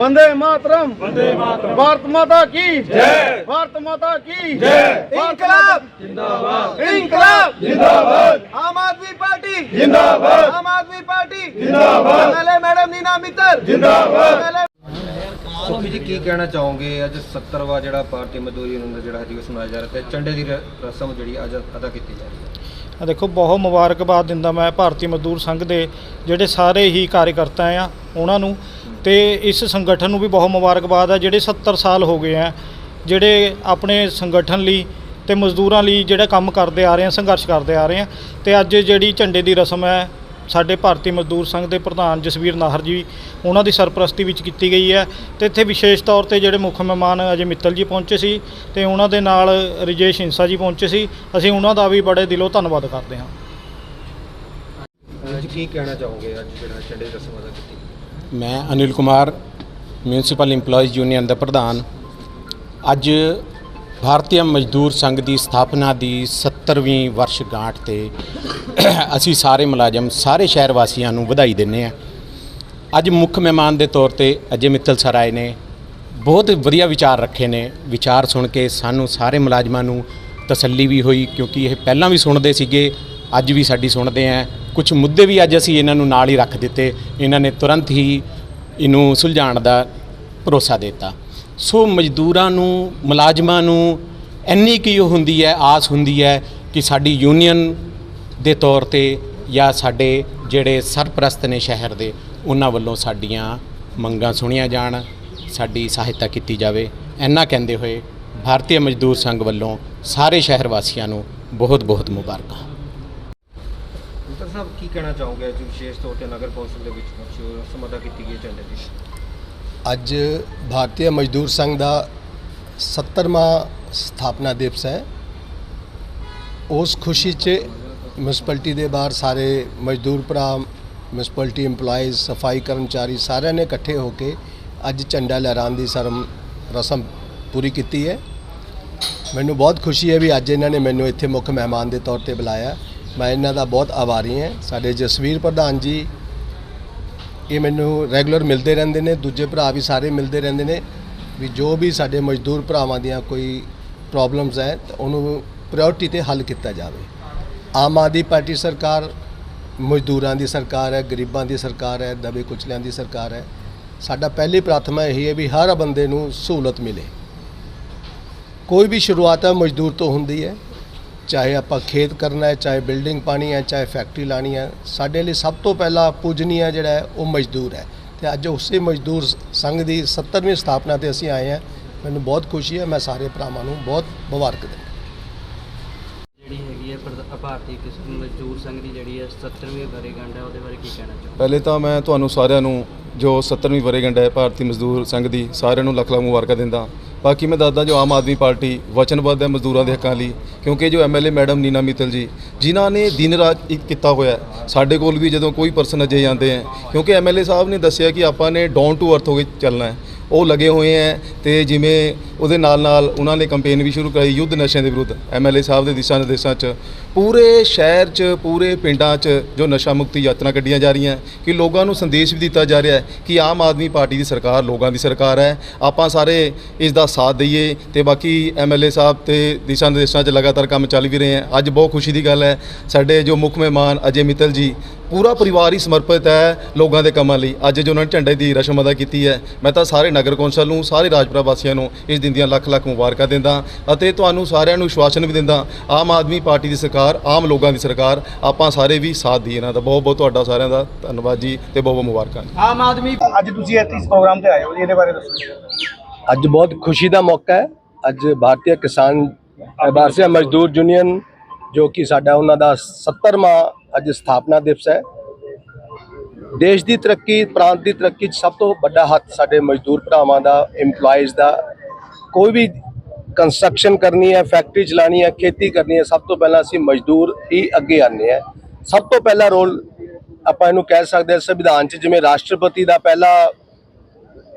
वंदे मातरम वंदे मातरम भारत माता की जय भारत माता की जय इनकलाब जिंदाबाद इनकलाब जिंदाबाद आम आदमी पार्टी जिंदाबाद आम आदमी पार्टी जिंदाबाद। एमएलए मैडम नीना मित्तल जिंदाबाद। MLA ਸੁਖੀ ਜੀ ਕੀ ਕਹਿਣਾ ਚਾਹੋਗੇ ਅੱਜ 70ਵਾਂ ਜਿਹੜਾ ਭਾਰਤੀ ਮਜ਼ਦੂਰ ਯੂਨੀਅਨ ਦਾ ਜਿਹੜਾ ਦਿਵਸ ਮਨਾਇਆ ਜਾ ਰਿਹਾ ਤੇ ਝੰਡੇ ਦੀ ਰ- ਰਸਮ ਜਿਹੜੀ ਅੱਜ ਅਦਾ ਕੀਤੀ ਜਾ ਰਹੀ ਹੈ ਆ ਦੇਖੋ, ਬਹੁਤ ਮੁਬਾਰਕਬਾਦ ਦਿੰਦਾ ਮੈਂ ਭਾਰਤੀ ਮਜ਼ਦੂਰ ਸੰਘ ਦੇ ਜਿਹੜੇ ਸਾਰੇ ਹੀ ਕਾਰਜਕਰਤਾ ਆ ਉਹਨਾਂ ਨੂੰ। ਤੇ ਇਸ ਸੰਗਠਨ ਨੂੰ ਵੀ ਬਹੁਤ ਮੁਬਾਰਕਬਾਦ ਆ, ਜਿਹੜੇ 70 ਸਾਲ ਹੋ ਗਏ ਆ, ਜਿਹੜੇ ਆਪਣੇ ਸੰਗਠਨ ਲਈ ਤੇ ਮਜ਼ਦੂਰਾਂ ਲਈ ਜਿਹੜਾ ਕੰਮ ਕਰਦੇ ਆ ਰਹੇ ਆ, ਸੰਘਰਸ਼ ਕਰਦੇ ਆ ਰਹੇ ਆ। ਤੇ ਅੱਜ ਜਿਹੜੀ ਝੰਡੇ ਦੀ ਰਸਮ ਹੈ ਸਾਡੇ ਭਾਰਤੀ ਮਜ਼ਦੂਰ ਸੰਘ ਦੇ ਪ੍ਰਧਾਨ ਜਸਵੀਰ ਨਾਹਰ ਜੀ ਉਹਨਾਂ ਦੀ ਸਰਪ੍ਰਸਤੀ ਵਿੱਚ ਕੀਤੀ ਗਈ ਹੈ ਤੇ ਇੱਥੇ ਵਿਸ਼ੇਸ਼ ਤੌਰ ਤੇ ਜਿਹੜੇ ਮੁੱਖ ਮਹਿਮਾਨ ਅਜੇ ਮਿੱਤਲ ਜੀ ਪਹੁੰਚੇ ਸੀ ਤੇ ਉਹਨਾਂ ਦੇ ਨਾਲ ਰਜੇਸ਼ ਹਿੰਸਾ ਜੀ ਪਹੁੰਚੇ ਸੀ। ਅਸੀਂ ਉਹਨਾਂ ਦਾ ਵੀ ਬੜੇ ਦਿਲੋਂ ਧੰਨਵਾਦ ਕਰਦੇ ਹਾਂ। ਅੱਜ ਕੀ ਕਹਿਣਾ ਚਾਹੋਗੇ ਅੱਜ ਜਿਹੜਾ ਦੀ ਰਸਮ ਅਦਾ ਕੀਤੀ ਮੈਂ Anil Kumar municipal EMPLOYEES union ਦਾ ਪ੍ਰਧਾਨ। ਅੱਜ ਭਾਰਤੀ ਮਜ਼ਦੂਰ ਸੰਘ ਦੀ ਸਥਾਪਨਾ ਦੀ 70ਵੀਂ ਵਰਸ਼ਗਾਂਠ ਤੇ ਅਸੀਂ ਸਾਰੇ ਮੁਲਾਜ਼ਮ, ਸਾਰੇ ਸ਼ਹਿਰ ਵਾਸੀਆਂ ਨੂੰ ਵਧਾਈ ਦਿੰਦੇ ਹਾਂ। ਅੱਜ ਮੁੱਖ ਮਹਿਮਾਨ ਦੇ ਤੌਰ ਤੇ ਅਜੇ ਮਿੱਤਲ ਸਰ ਆਏ ਨੇ। ਬਹੁਤ ਵਧੀਆ ਵਿਚਾਰ ਰੱਖੇ ਨੇ। ਵਿਚਾਰ ਸੁਣ ਕੇ ਸਾਨੂੰ ਸਾਰੇ ਮੁਲਾਜ਼ਮਾਂ ਨੂੰ ਤਸੱਲੀ ਵੀ ਹੋਈ, ਕਿਉਂਕਿ ਇਹ ਪਹਿਲਾਂ ਵੀ ਸੁਣਦੇ ਸੀਗੇ, ਅੱਜ ਵੀ ਸਾਡੀ ਸੁਣਦੇ ਆ ਕੁਝ ਮੁੱਦੇ ਵੀ ਅੱਜ ਅਸੀਂ ਇਹਨਾਂ ਨੂੰ ਨਾਲ ਹੀ ਰੱਖ ਦਿੱਤੇ। ਇਹਨਾਂ ਨੇ ਤੁਰੰਤ ਹੀ ਇਹਨੂੰ ਸੁਲਝਾਉਣ ਦਾ ਭਰੋਸਾ ਦਿੱਤਾ। ਸੋ ਮਜ਼ਦੂਰਾਂ ਨੂੰ, ਮੁਲਾਜ਼ਮਾਂ ਨੂੰ ਇੰਨੀ ਕੀ ਉਹ ਹੁੰਦੀ ਹੈ, ਆਸ ਹੁੰਦੀ ਹੈ ਕਿ ਸਾਡੀ ਯੂਨੀਅਨ ਦੇ ਤੌਰ ਤੇ ਜਾਂ ਸਾਡੇ ਜਿਹੜੇ ਸਰਪ੍ਰਸਤ ਨੇ ਸ਼ਹਿਰ ਦੇ ਉਹਨਾਂ ਵੱਲੋਂ ਸਾਡੀਆਂ ਮੰਗਾਂ ਸੁਣੀਆਂ ਜਾਣ ਸਾਡੀ ਸਹਾਇਤਾ ਕੀਤੀ ਜਾਵੇ। ਇੰਨਾ ਕਹਿੰਦੇ ਹੋਏ ਭਾਰਤੀ ਮਜ਼ਦੂਰ ਸੰਘ ਵੱਲੋਂ ਸਾਰੇ ਸ਼ਹਿਰ ਵਾਸੀਆਂ ਨੂੰ ਬਹੁਤ ਬਹੁਤ ਮੁਬਾਰਕਾਂ। ਮਿੱਤਰ ਸਾਹਿਬ ਕੀ ਕਹਿਣਾ ਚਾਹੋਗੇ ਅੱਜ ਵਿਸ਼ੇਸ਼ ਤੌਰ ਤੇ ਨਗਰ ਕੌਂਸਲ ਦੇ ਵਿੱਚ ਅਦਾ ਕੀਤੀ ਗਈ ਝੰਡੇ ਦੀ? ਅੱਜ ਭਾਰਤੀ ਮਜ਼ਦੂਰ ਸੰਘ ਦਾ 70ਵਾਂ ਸਥਾਪਨਾ ਦਿਵਸ ਹੈ। ਉਸ ਖੁਸ਼ੀ 'ਚ ਮਿਊਨਿਸਪੈਲਿਟੀ ਦੇ ਬਾਹਰ ਸਾਰੇ ਮਜ਼ਦੂਰ ਭਰਾ ਮਿਊਨਿਸਪੈਲਿਟੀ EMPLOYEES, ਸਫ਼ਾਈ ਕਰਮਚਾਰੀ ਸਾਰਿਆਂ ਨੇ ਇਕੱਠੇ ਹੋ ਕੇ ਅੱਜ ਝੰਡਾ ਲਹਿਰਾਉਣ ਦੀ ਸਰਮ ਰਸਮ ਪੂਰੀ ਕੀਤੀ ਹੈ। ਮੈਨੂੰ ਬਹੁਤ ਖੁਸ਼ੀ ਹੈ ਵੀ ਅੱਜ ਇਹਨਾਂ ਨੇ ਮੈਨੂੰ ਇੱਥੇ ਮੁੱਖ ਮਹਿਮਾਨ ਦੇ ਤੌਰ ਤੇ ਬੁਲਾਇਆ। ਮੈਂ ਇਹਨਾਂ ਦਾ ਬਹੁਤ ਆਭਾਰੀ ਹਾਂ। ਸਾਡੇ ਜਸਵੀਰ ਪ੍ਰਧਾਨ ਜੀ, ਇਹ ਮੈਨੂੰ ਰੈਗੂਲਰ ਮਿਲਦੇ ਰਹਿੰਦੇ ਨੇ। ਦੂਜੇ ਭਰਾ ਵੀ ਸਾਰੇ ਮਿਲਦੇ ਰਹਿੰਦੇ ਨੇ। ਵੀ ਜੋ ਵੀ ਸਾਡੇ ਮਜ਼ਦੂਰ ਭਰਾਵਾਂ ਦੀਆਂ ਕੋਈ ਪ੍ਰੋਬਲਮਸ ਹੈ ਉਹਨੂੰ ਪ੍ਰਾਇੋਰਟੀ ਤੇ ਹੱਲ ਕੀਤਾ ਜਾਵੇ। ਆਮ ਆਦਮੀ ਪਾਰਟੀ ਸਰਕਾਰ ਮਜ਼ਦੂਰਾਂ ਦੀ ਸਰਕਾਰ ਹੈ, ਗਰੀਬਾਂ ਦੀ ਸਰਕਾਰ ਹੈ ਦਬੇ ਕੁਚਲਿਆਂ ਦੀ ਸਰਕਾਰ ਹੈ। ਸਾਡਾ ਪਹਿਲੀ ਪ੍ਰਾਰਥਨਾ ਇਹ ਹੈ ਵੀ ਹਰ ਬੰਦੇ ਨੂੰ ਸਹੂਲਤ ਮਿਲੇ। ਕੋਈ ਵੀ ਸ਼ੁਰੂਆਤ ਹੈ, ਮਜ਼ਦੂਰ ਤੋਂ ਹੁੰਦੀ ਹੈ। ਚਾਹੇ ਆਪਾਂ ਖੇਤ ਕਰਨਾ ਹੈ, ਚਾਹੇ ਬਿਲਡਿੰਗ ਪਾਣੀ ਹੈ, ਚਾਹੇ ਫੈਕਟਰੀ ਲਾਣੀ ਹੈ, ਸਾਡੇ ਲਈ ਸਭ ਤੋਂ ਪਹਿਲਾਂ ਪੂਜਨੀय ਜਿਹੜਾ ਉਹ ਮਜ਼ਦੂਰ ਹੈ। ਤੇ ਅੱਜ ਉਸੇ ਮਜ਼ਦੂਰ ਸੰਘ ਦੀ 70ਵੀਂ ਸਥਾਪਨਾ ਤੇ ਅਸੀਂ ਆਏ ਹਾਂ। ਮੈਨੂੰ ਬਹੁਤ ਖੁਸ਼ੀ ਹੈ, ਮੈਂ ਸਾਰੇ ਭਰਾਵਾਂ ਨੂੰ ਬਹੁਤ ਮੁਬਾਰਕ ਦਿੰਦਾ ਜਿਹੜੀ ਹੈਗੀ ਹੈ ਪ੍ਰਧ- ਭਾਰਤੀ ਕਿਸ ਮਜ਼ਦੂਰ ਸੰਘ ਦੀ ਜਿਹੜੀ ਹੈ 70ਵੀਂ ਵਰ੍ਹੇਗੰਢ ਹੈ, ਉਹਦੇ ਬਾਰੇ ਕੀ ਕਹਿਣਾ ਚਾਹੋਗੇ ਪਹਿਲੇ ਤਾਂ ਮੈਂ ਤੁਹਾਨੂੰ ਸਾਰਿਆਂ ਨੂੰ ਜੋ 70ਵੀਂ ਵਰ੍ਹੇਗੰਢ ਹੈ, ਭਾਰਤੀ ਮਜ਼ਦੂਰ ਸੰਘ ਦੀ, ਸਾਰਿਆਂ ਨੂੰ ਲੱਖ ਲੱਖ ਮੁਬਾਰਕਾਂ ਦਿੰਦਾ ਬਾਕੀ ਮੈਂ ਦੱਸਦਾ ਜੋ ਆਮ ਆਦਮੀ ਪਾਰਟੀ ਵਚਨਬੱਧ ਹੈ ਮਜ਼ਦੂਰਾਂ ਦੇ ਹੱਕਾਂ ਲਈ, ਕਿਉਂਕਿ ਜੋ ਐਮਐਲਏ ਮੈਡਮ ਨੀਨਾ ਮਿੱਤਲ ਜੀ, ਜਿਨ੍ਹਾਂ ਨੇ ਦਿਨ ਰਾਤ ਇੱਕ ਕੀਤਾ ਹੋਇਆ ਹੈ। ਸਾਡੇ ਕੋਲ ਵੀ ਜਦੋਂ ਕੋਈ ਪਰਸਨ ਅਜੇ ਆਉਂਦੇ ਹੈ, ਕਿਉਂਕਿ ਐਮਐਲਏ ਸਾਹਿਬ ਨੇ ਦੱਸਿਆ ਕਿ ਆਪਾਂ ਨੇ ਡਾਊਨ ਟੂ ਅਰਥ ਹੋ ਕੇ ਚੱਲਣਾ ਹੈ ਉਹ ਲੱਗੇ ਹੋਏ ਹੈ ਤੇ ਜਿਵੇਂ ਉਹਦੇ ਨਾਲ ਨਾਲ ਉਹਨਾਂ ਨੇ ਕੈਂਪੇਨ ਵੀ ਸ਼ੁਰੂ ਕਰਾਈ ਯੁੱਧ ਨਸ਼ਿਆਂ ਦੇ ਵਿਰੁੱਧ ਐਮਐਲਏ ਸਾਹਿਬ ਦੇ ਦਿਸ਼ਾ ਨਿਰਦੇਸ਼ਾਂ 'ਚ। ਪੂਰੇ ਸ਼ਹਿਰ 'ਚ, ਪੂਰੇ ਪਿੰਡਾਂ 'ਚ ਜੋ ਨਸ਼ਾ ਮੁਕਤੀ ਯਾਤਰਾ ਕੱਢੀਆਂ ਜਾ ਰਹੀਆਂ, ਕਿ ਲੋਕਾਂ ਨੂੰ ਸੰਦੇਸ਼ ਵੀ ਦਿੱਤਾ ਜਾ ਰਿਹਾ ਹੈ ਕਿ ਆਮ ਆਦਮੀ ਪਾਰਟੀ ਦੀ ਸਰਕਾਰ ਲੋਕਾਂ ਦੀ ਸਰਕਾਰ ਹੈ, ਆਪਾਂ ਸਾਰੇ ਇਸ ਦਾ ਸਾਥ ਦਈਏ ਤੇ ਬਾਕੀ ਐਮਐਲਏ ਸਾਹਿਬ ਤੇ ਦਿਸ਼ਾ ਨਿਰਦੇਸ਼ਾਂ 'ਚ ਲਗਾਤਾਰ ਕੰਮ ਚੱਲ ਵੀ ਰਹੇ ਹੈ। ਅੱਜ ਬਹੁਤ ਖੁਸ਼ੀ ਦੀ ਗੱਲ ਹੈ, ਸਾਡੇ ਜੋ ਮੁੱਖ ਮਹਿਮਾਨ ਅਜੇ ਮਿੱਤਲ ਜੀ, ਪੂਰਾ ਪਰਿਵਾਰ ਹੀ ਸਮਰਪਿਤ ਹੈ ਲੋਕਾਂ ਦੇ ਕੰਮਾਂ ਲਈ। ਅੱਜ ਜੋ ਉਹਨਾਂ ਨੇ ਝੰਡੇ ਦੀ ਰਸਮ ਅਦਾ ਕੀਤੀ ਹੈ, ਮੈਂ ਤਾਂ ਸਾਰੇ ਨਗਰ ਕੌਂਸਲ ਨੂੰ ਸਾਰੇ ਰਾਜਪੁਰਾ ਵਾਸੀਆਂ ਨੂੰ ਇਸ ਦਿਨ ਦੀਆਂ ਲੱਖ ਲੱਖ ਮੁਬਾਰਕਾਂ ਦਿੰਦਾ ਅਤੇ ਤੁਹਾਨੂੰ ਸਾਰਿਆਂ ਨੂੰ ਵਿਸ਼ਵਾਸਨ ਵੀ ਦਿੰਦਾ। ਆਮ ਆਦਮੀ ਪਾਰਟੀ ਦੀ ਸਰਕਾਰ ਆਮ ਲੋਕਾਂ ਦੀ ਸਰਕਾਰ ਆਪਾਂ ਸਾਰੇ ਵੀ ਸਾਥ ਦੀ ਇਹਨਾਂ ਦਾ। ਬਹੁਤ ਬਹੁਤ ਤੁਹਾਡਾ ਸਾਰਿਆਂ ਦਾ ਧੰਨਵਾਦ ਜੀ ਤੇ ਬਹੁਤ ਬਹੁਤ ਮੁਬਾਰਕਾਂ ਆਮ ਆਦਮੀ ਅੱਜ ਤੁਸੀਂ ਇੱਥੇ ਇਸ ਪ੍ਰੋਗਰਾਮ ਤੇ ਆਏ ਹੋ ਜੀ ਇਹਦੇ ਬਾਰੇ ਦੱਸੋ ਅੱਜ ਬਹੁਤ ਖੁਸ਼ੀ ਦਾ ਮੌਕਾ ਹੈ। ਅੱਜ ਭਾਰਤੀ ਕਿਸਾਨ ਭਾਰਤੀ ਮਜ਼ਦੂਰ ਯੂਨੀਅਨ ਜੋ ਕਿ ਸਾਡਾ ਉਹਨਾਂ ਦਾ 70ਵਾਂ ਅੱਜ ਸਥਾਪਨਾ ਦਿਵਸ ਹੈ ਦੇਸ਼ ਦੀ ਤਰੱਕੀ, ਪ੍ਰਾਂਤ ਦੀ ਤਰੱਕੀ 'ਚ ਸਭ ਤੋਂ ਵੱਡਾ ਹੱਥ ਸਾਡੇ ਮਜ਼ਦੂਰ ਭਰਾਵਾਂ ਦਾ, EMPLOYEES ਦਾ। ਕੋਈ ਵੀ ਕੰਸਟਰਕਸ਼ਨ ਕਰਨੀ ਹੈ ਫੈਕਟਰੀ ਚਲਾਣੀ ਹੈ, ਖੇਤੀ ਕਰਨੀ ਹੈ, ਸਭ ਤੋਂ ਪਹਿਲਾਂ ਅਸੀਂ ਮਜ਼ਦੂਰ ਹੀ ਅੱਗੇ ਆਨੇ ਆ ਸਭ ਤੋਂ ਪਹਿਲਾ ਰੋਲ ਆਪਾਂ ਇਹਨੂੰ ਕਹਿ ਸਕਦੇ ਹਾਂ ਸੰਵਿਧਾਨ 'ਚ, ਜਿਵੇਂ ਰਾਸ਼ਟਰਪਤੀ ਦਾ ਪਹਿਲਾ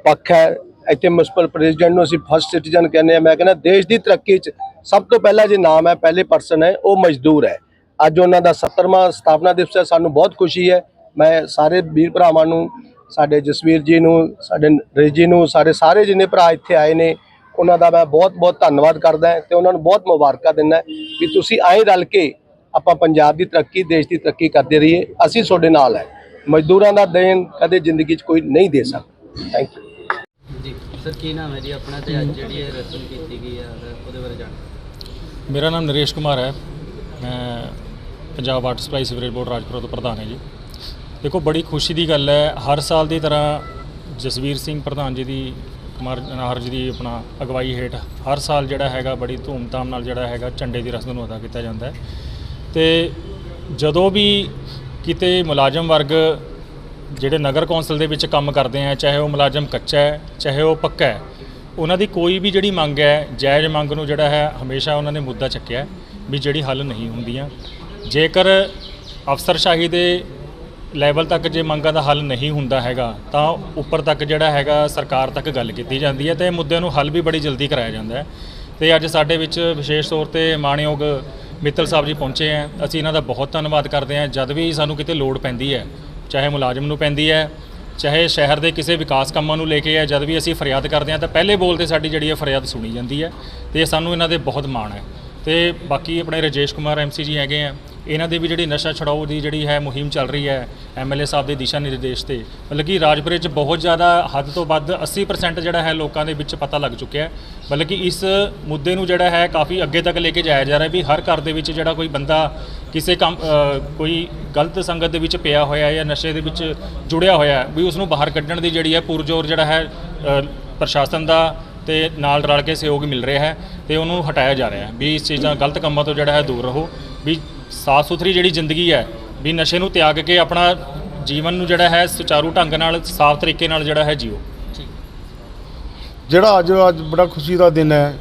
ਪੱਖ ਹੈ, ਇੱਥੇ ਮਿਊਨਿਸਪਲ ਪ੍ਰੈਜ਼ੀਡੈਂਟ ਨੂੰ ਅਸੀਂ ਫਸਟ ਸਿਟੀਜ਼ਨ ਕਹਿੰਦੇ ਆ ਮੈਂ ਕਹਿੰਦਾ ਦੇਸ਼ ਦੀ ਤਰੱਕੀ 'ਚ ਸਭ ਤੋਂ ਪਹਿਲਾ ਜੇ ਨਾਮ ਹੈ, ਪਹਿਲੇ ਪਰਸਨ ਹੈ, ਉਹ ਮਜ਼ਦੂਰ ਹੈ। ਅੱਜ ਉਹਨਾਂ ਦਾ 70ਵਾਂ ਸਥਾਪਨਾ ਦਿਵਸ ਹੈ, ਸਾਨੂੰ ਬਹੁਤ ਖੁਸ਼ੀ ਹੈ। ਮੈਂ ਸਾਰੇ ਵੀਰ ਭਰਾਵਾਂ ਨੂੰ ਸਾਡੇ ਜਸਵੀਰ ਜੀ ਨੂੰ ਸਾਡੇ ਨਰੇਸ਼ ਜੀ ਨੂੰ ਸਾਡੇ ਸਾਰੇ ਜਿੰਨੇ ਭਰਾ ਇੱਥੇ ਆਏ ਨੇ ਉਹਨਾਂ ਦਾ ਮੈਂ ਬਹੁਤ ਬਹੁਤ ਧੰਨਵਾਦ ਕਰਦਾ ਤੇ ਉਹਨਾਂ ਨੂੰ ਬਹੁਤ ਮੁਬਾਰਕਾਂ ਦਿੰਦਾ ਵੀ ਤੁਸੀਂ ਆਏ ਰਲ ਕੇ ਆਪਾਂ ਪੰਜਾਬ ਦੀ ਤਰੱਕੀ ਦੇਸ਼ ਦੀ ਤਰੱਕੀ ਕਰਦੇ ਰਹੀਏ ਅਸੀਂ ਤੁਹਾਡੇ ਨਾਲ ਹੈ। ਮਜ਼ਦੂਰਾਂ ਦਾ ਦੇਣ ਕਦੇ ਜ਼ਿੰਦਗੀ 'ਚ ਕੋਈ ਨਹੀਂ ਦੇ ਸਕਦਾ। ਥੈਂਕ ਯੂ ਜੀ ਸਰ ਕੀ ਨਾਮ ਹੈ ਜੀ ਆਪਣਾ ਤੇ ਅੱਜ ਜਿਹੜੀ ਇਹ ਰਸਮ ਕੀਤੀ ਗਈ ਹੈ ਉਹਦੇ ਬਾਰੇ ਜਾਣਕਾਰੀ ਮੇਰਾ ਨਾਮ ਨਰੇਸ਼ ਕੁਮਾਰ ਹੈ। ਮੈਂ Punjab water supply sewerage board Rajpura ਤੋਂ ਪ੍ਰਧਾਨ ਹੈ ਜੀ। ਦੇਖੋ, ਬੜੀ ਖੁਸ਼ੀ ਦੀ ਗੱਲ ਹੈ। ਹਰ ਸਾਲ ਦੀ ਤਰ੍ਹਾਂ ਜਸਵੀਰ ਸਿੰਘ ਪ੍ਰਧਾਨ ਜੀ ਦੀ, ਕੁਮਾਰ ਨਾਹਰ ਜੀ ਦੀ ਆਪਣਾ ਅਗਵਾਈ ਹੇਠ ਹਰ ਸਾਲ ਜਿਹੜਾ ਹੈਗਾ ਬੜੀ ਧੂਮਧਾਮ ਨਾਲ ਜਿਹੜਾ ਹੈਗਾ ਝੰਡੇ ਦੀ ਰਸਮ ਨੂੰ ਅਦਾ ਕੀਤਾ ਜਾਂਦਾ ਹੈ। ਤੇ ਜਦੋਂ ਵੀ ਕਿਤੇ ਮੁਲਾਜ਼ਮ ਵਰਗ ਜਿਹੜੇ ਨਗਰ ਕੌਂਸਲ ਦੇ ਵਿੱਚ ਕੰਮ ਕਰਦੇ ਆ, ਚਾਹੇ ਉਹ ਮੁਲਾਜ਼ਮ ਕੱਚਾ ਹੈ, ਚਾਹੇ ਉਹ ਪੱਕਾ ਹੈ, ਉਹਨਾਂ ਦੀ ਕੋਈ ਵੀ ਜਿਹੜੀ ਮੰਗ ਹੈ, ਜਾਇਜ਼ ਮੰਗ ਨੂੰ ਜਿਹੜਾ ਹੈ, ਹਮੇਸ਼ਾ ਉਹਨਾਂ ਨੇ ਮੁੱਦਾ ਚੱਕਿਆ ਵੀ ਜਿਹੜੀ ਹੱਲ ਨਹੀਂ ਹੁੰਦੀਆਂ। ਜੇਕਰ ਅਫਸਰਸ਼ਾਹੀ ਦੇ ਲੈਵਲ ਤੱਕ ਜੇ ਮੰਗਾਂ ਦਾ ਹੱਲ ਨਹੀਂ ਹੁੰਦਾ ਹੈਗਾ, ਤਾਂ ਉੱਪਰ ਤੱਕ ਜਿਹੜਾ ਹੈਗਾ ਸਰਕਾਰ ਤੱਕ ਗੱਲ ਕੀਤੀ ਜਾਂਦੀ ਹੈ ਤੇ ਇਹ ਮੁੱਦਿਆਂ ਨੂੰ ਹੱਲ ਵੀ ਬੜੀ ਜਲਦੀ ਕਰਾਇਆ ਜਾਂਦਾ ਹੈ। ਤੇ ਅੱਜ ਸਾਡੇ ਵਿੱਚ ਵਿਸ਼ੇਸ਼ ਤੌਰ ਤੇ ਮਾਣਯੋਗ ਮਿੱਤਲ ਸਾਹਿਬ ਜੀ ਪਹੁੰਚੇ ਹੈ। ਅਸੀਂ ਇਹਨਾਂ ਦਾ ਬਹੁਤ ਧੰਨਵਾਦ ਕਰਦੇ ਹਾਂ। ਜਦ ਵੀ ਸਾਨੂੰ ਕਿਤੇ ਲੋੜ ਪੈਂਦੀ ਹੈ, ਚਾਹੇ ਮੁਲਾਜ਼ਮ ਨੂੰ ਪੈਂਦੀ ਹੈ, ਚਾਹੇ ਸ਼ਹਿਰ ਦੇ ਕਿਸੇ ਵਿਕਾਸ ਕੰਮਾਂ ਨੂੰ ਲੈ ਕੇ ਹੈ, ਜਦ ਵੀ ਅਸੀਂ ਫਰਿਆਦ ਕਰਦੇ ਹਾਂ ਤਾਂ ਪਹਿਲੇ ਬੋਲ ਤੇ ਸਾਡੀ ਜਿਹੜੀ ਹੈ ਫਰਿਆਦ ਸੁਣੀ ਜਾਂਦੀ ਹੈ ਤੇ ਸਾਨੂੰ ਇਹਨਾਂ ਦੇ ਬਹੁਤ ਮਾਣ ਹੈ। ਤੇ ਬਾਕੀ ਆਪਣੇ ਰਜੇਸ਼ ਕੁਮਾਰ ਐਮਸੀ ਜੀ ਹੈਗੇ ਆ ਇਹਨਾਂ ਦੀ ਵੀ ਜਿਹੜੀ ਨਸ਼ਾ ਛਡਾਓ ਦੀ ਜਿਹੜੀ ਹੈ ਮੁਹਿੰਮ ਚੱਲ ਰਹੀ ਹੈ ਐਮਐਲਏ ਸਾਹਿਬ ਦੇ ਦਿਸ਼ਾ ਨਿਰਦੇਸ਼ ਤੇ, ਮਤਲਬ ਕਿ ਰਾਜਪੁਰੇ 'ਚ ਬਹੁਤ ਜ਼ਿਆਦਾ ਹੱਦ ਤੋਂ ਵੱਧ 80% ਜਿਹੜਾ ਹੈ ਲੋਕਾਂ ਦੇ ਵਿੱਚ ਪਤਾ ਲੱਗ ਚੁੱਕਿਆ ਹੈ। ਮਤਲਬ ਕਿ ਇਸ ਮੁੱਦੇ ਨੂੰ ਜਿਹੜਾ ਹੈ ਕਾਫੀ ਅੱਗੇ ਤੱਕ ਲੈ ਕੇ ਜਾਇਆ ਜਾ ਰਿਹਾ ਵੀ ਹਰ ਘਰ ਦੇ ਵਿੱਚ ਜਿਹੜਾ ਕੋਈ ਬੰਦਾ ਕਿਸੇ ਕੰਮ ਕੋਈ ਗਲਤ ਸੰਗਤ ਦੇ ਵਿੱਚ ਪਿਆ ਹੋਇਆ ਹੈ ਜਾਂ ਨਸ਼ੇ ਦੇ ਵਿੱਚ ਜੁੜਿਆ ਹੋਇਆ ਹੈ, ਵੀ ਉਸ ਨੂੰ ਬਾਹਰ ਕੱਢਣ ਦੀ ਜਿਹੜੀ ਹੈ ਪੁਰਜੋਰ ਜਿਹੜਾ ਹੈ ਪ੍ਰਸ਼ਾਸਨ ਦਾ ਤੇ ਨਾਲ ਰਲ ਕੇ ਸਹਿਯੋਗ ਮਿਲ ਰਿਹਾ ਹੈ ਤੇ ਉਹਨੂੰ ਹਟਾਇਆ ਜਾ ਰਿਹਾ ਹੈ ਵੀ ਇਸ ਚੀਜ਼ਾਂ ਗਲਤ ਕੰਮਾਂ ਤੋਂ ਜਿਹੜਾ ਹੈ ਦੂਰ ਰਹੋ, ਵੀ ਸਾਫ਼ ਸੁਥਰੀ ਜਿਹੜੀ ਜ਼ਿੰਦਗੀ ਹੈ ਵੀ ਨਸ਼ੇ ਨੂੰ ਤਿਆਗ ਕੇ ਆਪਣਾ ਜੀਵਨ ਨੂੰ ਜਿਹੜਾ ਹੈ ਸੁਚਾਰੂ ਢੰਗ ਨਾਲ ਸਾਫ਼ ਤਰੀਕੇ ਨਾਲ ਜਿਹੜਾ ਹੈ ਜੀਓ। ਜਿਹੜਾ ਅੱਜ ਅੱਜ ਬੜਾ ਖੁਸ਼ੀ ਦਾ ਦਿਨ ਹੈ।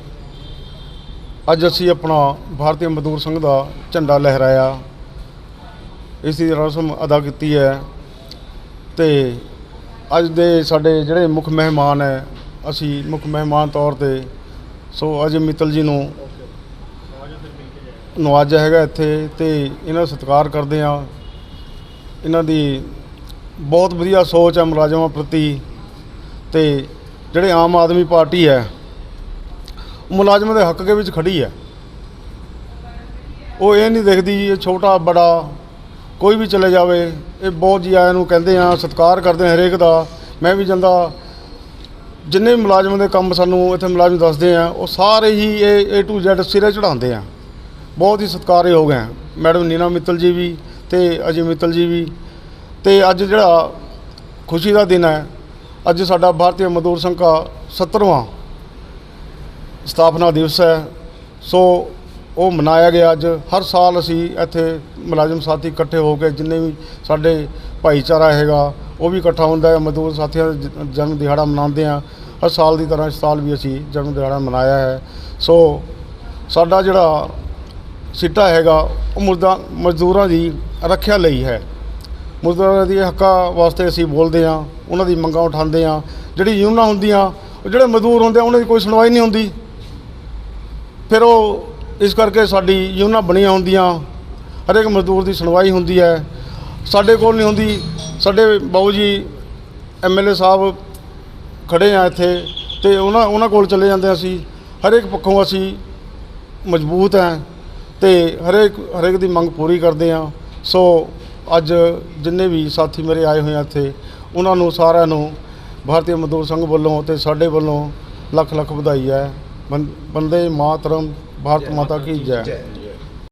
ਅੱਜ ਅਸੀਂ ਆਪਣਾ ਭਾਰਤੀ ਮਜ਼ਦੂਰ ਸੰਘ ਦਾ ਝੰਡਾ ਲਹਿਰਾਇਆ। ਇਸ ਦੀ ਰਸਮ ਅਦਾ ਕੀਤੀ ਹੈ। ਤੇ ਅੱਜ ਦੇ ਸਾਡੇ ਜਿਹੜੇ ਮੁੱਖ ਮਹਿਮਾਨ ਹੈ ਅਸੀਂ ਮੁੱਖ ਮਹਿਮਾਨ ਤੌਰ ਤੇ ਸੋ ਅਜੇ ਮਿੱਤਲ ਜੀ ਨੂੰ ਨਵਾਜਿਆ ਹੈਗਾ ਇੱਥੇ ਤੇ ਇਹਨਾਂ ਦਾ ਸਤਿਕਾਰ ਕਰਦੇ ਆ ਇਹਨਾਂ ਦੀ ਬਹੁਤ ਵਧੀਆ ਸੋਚ ਹੈ ਮੁਲਾਜ਼ਮਾਂ ਪ੍ਰਤੀ ਤੇ ਜਿਹੜੇ ਆਮ ਆਦਮੀ ਪਾਰਟੀ ਹੈ ਮੁਲਾਜ਼ਮਾਂ ਦੇ ਹੱਕ ਦੇ ਵਿੱਚ ਖੜੀ ਹੈ। ਉਹ ਇਹ ਨਹੀਂ ਦੇਖਦੀ ਇਹ ਛੋਟਾ, ਬੜਾ, ਕੋਈ ਵੀ ਚਲੇ ਜਾਵੇ, ਇਹ ਬਹੁਤ ਜੀ ਆਇਆਂ ਨੂੰ ਕਹਿੰਦੇ ਆ, ਸਤਿਕਾਰ ਕਰਦੇ ਹਰੇਕ ਦਾ। ਮੈਂ ਵੀ ਜਾਂਦਾ, ਜਿੰਨੇ ਵੀ ਮੁਲਾਜ਼ਮਾਂ ਦੇ ਕੰਮ ਸਾਨੂੰ ਇੱਥੇ ਮੁਲਾਜ਼ਮ ਦੱਸਦੇ ਆ, ਉਹ ਸਾਰੇ ਹੀ ਇਹ A to Z ਸਿਰੇ ਚੜਾਉਂਦੇ ਆ। ਬਹੁਤ ਹੀ ਸਤਿਕਾਰਯੋਗ ਹੈ। ਮੈਡਮ ਨੀਨਾ ਮਿੱਤਲ ਜੀ ਵੀ ਤੇ ਅਜੇ ਮਿੱਤਲ ਜੀ ਵੀ। ਤੇ ਅੱਜ ਜਿਹੜਾ ਖੁਸ਼ੀ ਦਾ ਦਿਨ ਹੈ, ਅੱਜ ਸਾਡਾ ਭਾਰਤੀ ਮਜ਼ਦੂਰ ਸੰਘ ਦਾ 70ਵਾਂ ਸਥਾਪਨਾ ਦਿਵਸ ਹੈ। ਸੋ ਉਹ ਮਨਾਇਆ ਗਿਆ ਅੱਜ। ਹਰ ਸਾਲ ਅਸੀਂ ਇੱਥੇ ਮੁਲਾਜ਼ਮ ਸਾਥੀ ਇਕੱਠੇ ਹੋ ਕੇ ਜਿੰਨੇ ਵੀ ਸਾਡੇ ਭਾਈਚਾਰਾ ਹੈਗਾ, ਉਹ ਵੀ ਇਕੱਠਾ ਹੁੰਦਾ ਹੈ। ਮਜ਼ਦੂਰ ਸਾਥੀਆਂ ਦਾ ਜਨਮ ਦਿਹਾੜਾ ਮਨਾਉਂਦੇ ਆ ਹਰ ਸਾਲ ਦੀ ਤਰ੍ਹਾਂ ਇਸ ਸਾਲ ਵੀ ਅਸੀਂ ਜਨਮ ਦਿਹਾੜਾ ਮਨਾਇਆ ਹੈ। ਸੋ ਸਾਡਾ ਜਿਹੜਾ ਸਿੱਟਾ ਹੈਗਾ, ਉਹ ਮੁਰਦਾ ਮਜ਼ਦੂਰਾਂ ਦੀ ਰੱਖਿਆ ਲਈ ਹੈ। ਮਜ਼ਦੂਰਾਂ ਦੇ ਹੱਕਾਂ ਵਾਸਤੇ ਅਸੀਂ ਬੋਲਦੇ ਹਾਂ, ਉਹਨਾਂ ਦੀ ਮੰਗਾਂ ਉਠਾਉਂਦੇ ਹਾਂ। ਜਿਹੜੀ ਯੂਨੀਅਨਾਂ ਹੁੰਦੀਆਂ, ਉਹ ਜਿਹੜੇ ਮਜ਼ਦੂਰ ਹੁੰਦੇ ਆ, ਉਹਨਾਂ ਦੀ ਕੋਈ ਸੁਣਵਾਈ ਨਹੀਂ ਹੁੰਦੀ। ਫਿਰ ਉਹ ਇਸ ਕਰਕੇ ਸਾਡੀ ਯੂਨੀਅਨਾਂ ਬਣੀਆਂ ਹੁੰਦੀਆਂ। ਹਰੇਕ ਮਜ਼ਦੂਰ ਦੀ ਸੁਣਵਾਈ ਹੁੰਦੀ ਹੈ। ਸਾਡੇ ਕੋਲ ਨਹੀਂ ਹੁੰਦੀ। ਸਾਡੇ ਬਾਊ ਜੀ ਐਮਐਲਏ ਸਾਹਿਬ ਖੜੇ ਆ ਇੱਥੇ ਤੇ ਉਹਨਾਂ ਉਹਨਾਂ ਕੋਲ ਚਲੇ ਜਾਂਦੇ ਅਸੀਂ। ਹਰੇਕ ਪੱਖੋਂ ਅਸੀਂ ਮਜ਼ਬੂਤ ਹੈ। ਤੇ ਹਰੇਕ ਹਰੇਕ ਦੀ ਮੰਗ ਪੂਰੀ ਕਰਦੇ ਆ ਸੋ ਅੱਜ ਜਿੰਨੇ ਵੀ ਸਾਥੀ ਮੇਰੇ ਆਏ ਹੋਏ ਆ ਇੱਥੇ ਉਹਨਾਂ ਨੂੰ ਸਾਰਿਆਂ ਨੂੰ ਭਾਰਤੀ ਮਜ਼ਦੂਰ ਸੰਘ ਵੱਲੋਂ ਤੇ ਸਾਡੇ ਵੱਲੋਂ ਲੱਖ ਲੱਖ ਵਧਾਈ ਹੈ। ਬੰਦੇ ਮਾਤਰਮ ਭਾਰਤ ਮਾਤਾ ਕੀ ਜੈ।